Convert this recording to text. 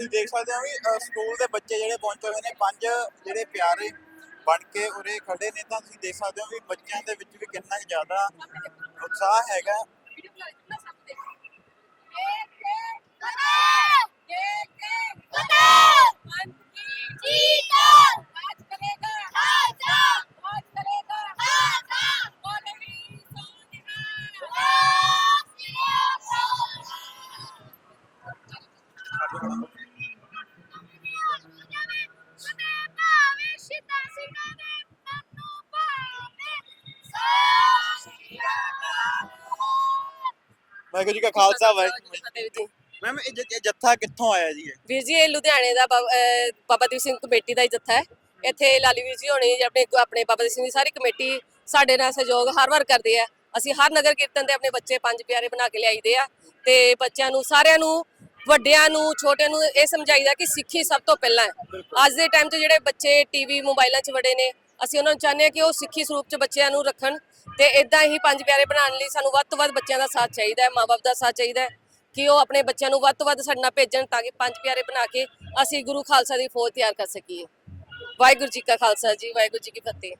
ਤੁਸੀਂ ਦੇਖ ਸਕਦੇ ਹੋ ਵੀ ਸਕੂਲ ਦੇ ਬੱਚੇ ਜਿਹੜੇ ਪਹੁੰਚੇ ਹੋਏ ਨੇ, ਪੰਜ ਜਿਹੜੇ ਪਿਆਰੇ ਬਣ ਕੇ ਉਰੇ ਖੜੇ ਨੇ, ਤਾਂ ਤੁਸੀਂ ਦੇਖ ਸਕਦੇ ਹੋ ਵੀ ਬੱਚਿਆਂ ਦੇ ਵਿੱਚ ਵੀ ਕਿੰਨਾ ਕੁ ਜ਼ਿਆਦਾ ਉਤਸ਼ਾਹ ਹੈਗਾ। ਵਾਹਿਗੁਰੂ ਜੀ ਕਾ ਖਾਲਸਾ ਵਾਹਿਗੁਰੂ। ਜੀ ਕੀ ਫਤਿਹ ਮੈਮ ਇਹ ਜ- ਇਹ ਜੱਥਾ ਕਿੱਥੋਂ ਆਇਆ ਜੀ ਇਹ? ਵੀਰ ਜੀ ਇਹ ਲੁਧਿਆਣੇ ਦਾ ਬਾਬ- ਅਹ ਬਾਬਾ ਦੀਪ ਸਿੰਘ ਕਮੇਟੀ ਦਾ ਹੀ ਜੱਥਾ ਹੈ। ਇੱਥੇ ਲਾਲੀ ਵੀਰ ਜੀ ਹੋਣੀ ਜੀ ਆਪਣੇ ਆਪਣੇ ਬਾਬਾ ਦੀਪ ਸਿੰਘ ਦੀ ਸਾਰੀ ਕਮੇਟੀ ਸਾਡੇ ਨਾਲ ਸਹਿਯੋਗ ਹਰ ਵਾਰ ਕਰਦੇ ਆ। ਅਸੀਂ ਹਰ ਨਗਰ ਕੀਰਤਨ ਤੇ ਆਪਣੇ ਬੱਚੇ ਪੰਜ ਪਿਆਰੇ ਬਣਾ ਕੇ ਲਿਆਈਦੇ ਆ ਤੇ ਬੱਚਿਆਂ ਨੂੰ ਸਾਰਿਆਂ ਨੂੰ ਵੱਡਿਆਂ ਨੂੰ ਛੋਟਿਆਂ ਨੂੰ ਇਹ ਸਮਝਾਈਦਾ ਕਿ ਸਿੱਖੀ ਸਭ ਤੋਂ ਪਹਿਲਾਂ ਹੈ। ਅੱਜ ਦੇ ਟਾਈਮ 'ਚ ਜਿਹੜੇ ਬੱਚੇ ਟੀਵੀ ਮੋਬਾਈਲਾਂ 'ਚ ਵੜੇ ਨੇ ਅਸੀਂ ਉਹਨਾਂ ਨੂੰ ਚਾਹੁੰਦੇ ਹਾਂ ਕਿ ਉਹ ਸਿੱਖੀ ਸਰੂਪ 'ਚ ਬੱਚਿਆਂ ਨੂੰ ਰੱਖਣ ਤੇ ਇਦਾਂ ਹੀ ਪੰਜ ਪਿਆਰੇ ਬਣਾਉਣ ਲਈ ਸਾਨੂੰ ਵੱਧ ਤੋਂ ਵੱਧ ਬੱਚਿਆਂ ਦਾ ਸਾਥ ਚਾਹੀਦਾ ਹੈ ਮਾਪੇ ਦਾ ਸਾਥ ਚਾਹੀਦਾ ਹੈ ਕਿ ਉਹ ਆਪਣੇ ਬੱਚਿਆਂ ਨੂੰ ਵੱਧ ਤੋਂ ਵੱਧ ਸਾਡੇ ਨਾਲ ਭੇਜਣ ਤਾਂ ਕਿ ਪੰਜ ਪਿਆਰੇ ਬਣਾ ਕੇ ਅਸੀਂ ਗੁਰੂ ਖਾਲਸਾ ਦੀ ਫੌਜ ਤਿਆਰ ਕਰ ਸਕੀਏ। ਵਾਹਿਗੁਰੂ ਜੀ ਕਾ ਖਾਲਸਾ ਜੀ, ਵਾਹਿਗੁਰੂ ਜੀ ਕੀ ਫਤਿਹ।